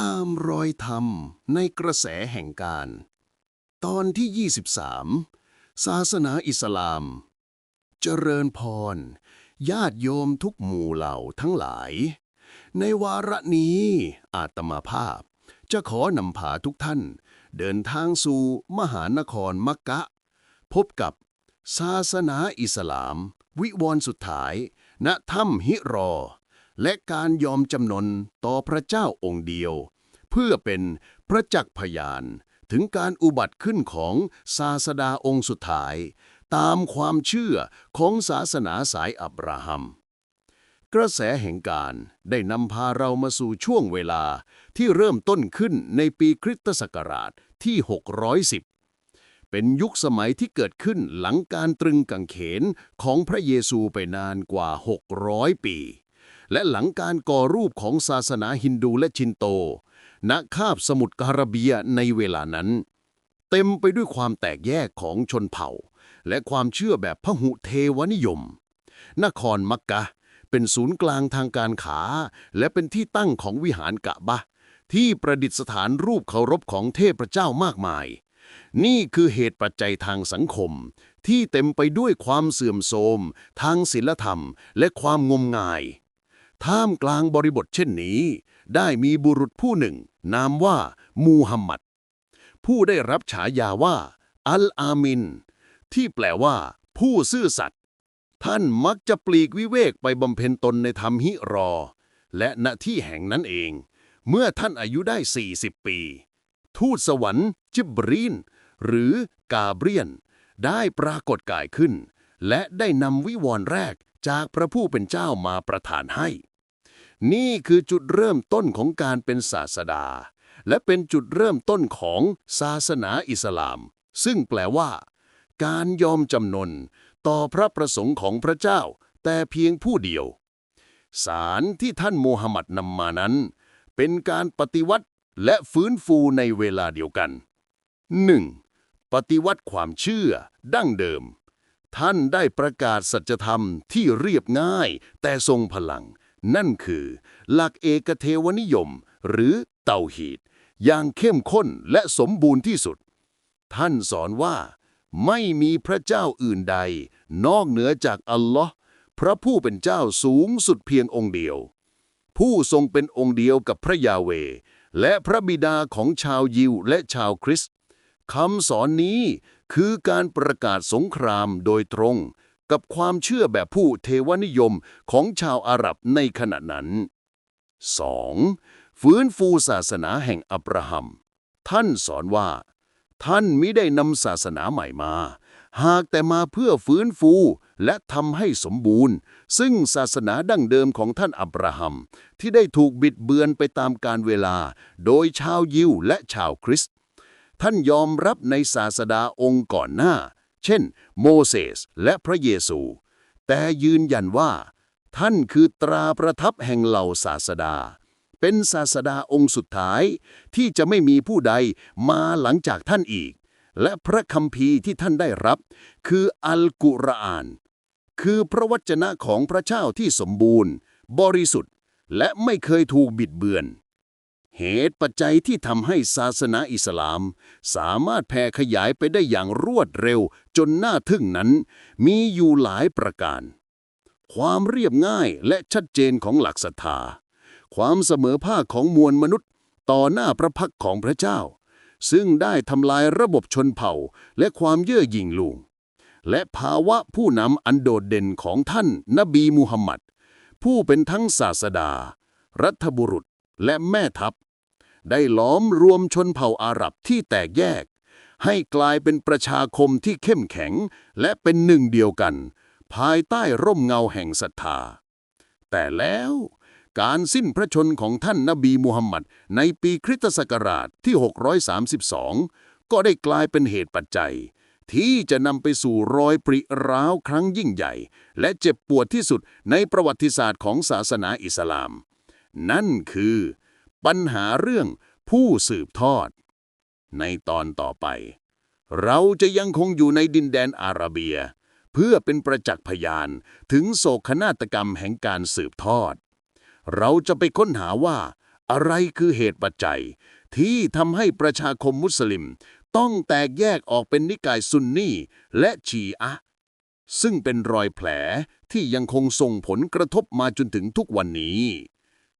ตามรอยธรรมในกระแสแห่งการ ตอนที่ 23 ศาสนาอิสลาม เจริญพร ญาติโยมทุกหมู่เหล่าทั้งหลาย ในวาระนี้อาตมาภาพ จะขอนำพาทุกท่าน เดินทางสู่มหานครมักกะ พบกับศาสนาอิสลาม วิวรณ์สุดท้าย ณถ้ำฮิรอ และการยอมจำนนต่อพระเจ้าองค์เดียว เพื่อเป็นประจักพยาน ถึงการอุบัติขึ้นของศาสดาองค์สุดท้าย ตามความเชื่อของศาสนาสายอับราฮัม กระแสแห่งการได้นำพาเรามาสู่ช่วงเวลาที่เริ่มต้นขึ้นในปีคริสตศักราชที่ 610เป็นยุคสมัยที่เกิดขึ้นหลังการตรึงกังเขนของพระเยซูไปนานกว่า 600 ปี และหลังการก่อรูปของศาสนาฮินดูและชินโต ณ คาบสมุทรคาราเบียในเวลานั้น เต็มไปด้วยความแตกแยกของชนเผ่า และความเชื่อแบบพหุเทวนิยม นครมักกะเป็นศูนย์กลางทางการขา และเป็นที่ตั้งของวิหารกะบะ ที่ประดิษฐานรูปเคารพของเทพเจ้ามากมาย นี่คือเหตุปัจจัยทางสังคม ที่เต็มไปด้วยความเสื่อมโทรม ทางศีลธรรม และความงมงาย ท่ามกลางบริบทเช่นนี้ ได้มีบุรุษผู้หนึ่ง นามว่ามูฮัมหมัด ผู้ได้รับฉายาว่า อัลอามิน ที่แปลว่า ผู้ซื่อสัตย์ท่านมักจะปลีกวิเวกไปบำเพ็ญตนในธรรมฮิรอ และณที่แห่งนั้นเอง เมื่อท่านอายุได้ 40 ปี ทูตสวรรค์ จิบรีน หรือกาเบรียน ได้ปรากฏกายขึ้น และได้นำวิวรณ์แรกจากพระผู้เป็นเจ้ามาประทานให้ นี่คือจุดเริ่มต้นของการเป็นศาสดา และเป็นจุดเริ่มต้นของศาสนาอิสลาม ซึ่งแปลว่า การยอมจำนนต่อพระประสงค์ของพระเจ้า แต่เพียงผู้เดียว สารที่ท่านโมฮัมหมัดนำมานั้น เป็นการปฏิวัติและฟื้นฟูในเวลาเดียวกัน 1. ปฏิวัติความเชื่อ ดั้งเดิม ท่านได้ประกาศสัจธรรมที่เรียบง่าย แต่ทรงพลัง นั่นคือหลักเอกเทวนิยม หรือเตาฮีดอย่างเข้มข้นและสมบูรณ์ที่สุด ท่านสอนว่า ไม่มีพระเจ้าอื่นใด นอกเหนือจากอัลลอฮ์พระผู้เป็นเจ้าสูงสุดเพียงองค์เดียว ผู้ทรงเป็นองค์เดียวกับพระยาเว และพระบิดาของชาวยิวและชาวคริสต์คำสอนนี้คือการประกาศสงครามโดยตรง กับความเชื่อแบบผู้เทวนิยมของชาวอาหรับในขณะนั้น 2. ฟื้นฟูศาสนาแห่งอับราฮัม ท่านสอนว่า ท่านมิได้นำศาสนาใหม่มา หากแต่มาเพื่อฟื้นฟูและทำให้สมบูรณ์ ซึ่งศาสนาดั้งเดิมของท่านอับราฮัม ที่ได้ถูกบิดเบือนไปตามการเวลา โดยชาวยิวและชาวคริสต์ท่านยอมรับในศาสดาองค์ก่อนหน้า เช่น โมเสสและพระเยซู แต่ยืนยันว่า ท่านคือตราประทับแห่งเหล่าศาสดา เป็นศาสดาองค์สุดท้าย ที่จะไม่มีผู้ใดมาหลังจากท่านอีก และพระคัมภีร์ที่ท่านได้รับ คืออัลกุรอาน คือพระวจนะของพระเจ้าที่สมบูรณ์ บริสุทธิ์ และไม่เคยถูกบิดเบือน เหตุปัจจัยที่ทำให้ศาสนาอิสลาม สามารถแผ่ขยายไปได้อย่างรวดเร็วจนน่าทึ่งนั้น มีอยู่หลายประการ ความเรียบง่ายและชัดเจนของหลักศรัทธา ความเสมอภาคของมวลมนุษย์ ต่อหน้าพระพักของพระเจ้า ซึ่งได้ทำลายระบบชนเผ่าและความเย่อหยิ่งลุงและภาวะผู้นำอันโดดเด่นของท่านนบีมูฮัมมัดผู้เป็นทั้งศาสดา รัฐบุรุษ และแม่ทัพ ได้ล้อมรวมชนเผ่าอาหรับที่แตกแยก ให้กลายเป็นประชาคมที่เข้มแข็ง และเป็นหนึ่งเดียวกัน ภายใต้ร่มเงาแห่งศรัทธา แต่แล้วการสิ้นพระชนของท่านนบีมูฮัมมัดในปีคริสตศักราชที่ 632 ก็ได้กลายเป็นเหตุปัจจัย ที่จะนำไปสู่รอยปริร้าวครั้งยิ่งใหญ่ และเจ็บปวดที่สุดในประวัติศาสตร์ของศาสนาอิสลาม นั่นคือ ปัญหาเรื่องผู้สืบทอด ในตอนต่อไป เราจะยังคงอยู่ในดินแดนอาระเบีย เพื่อเป็นประจักษ์พยานถึงโศกนาฏกรรมแห่งการสืบทอด เราจะไปค้นหาว่า อะไรคือเหตุปัจจัย ที่ทำให้ประชาคมมุสลิม ต้องแตกแยกออกเป็นนิกายซุนนีและชีอะซึ่งเป็นรอยแผลที่ยังคงส่งผลกระทบมาจนถึงทุกวันนี้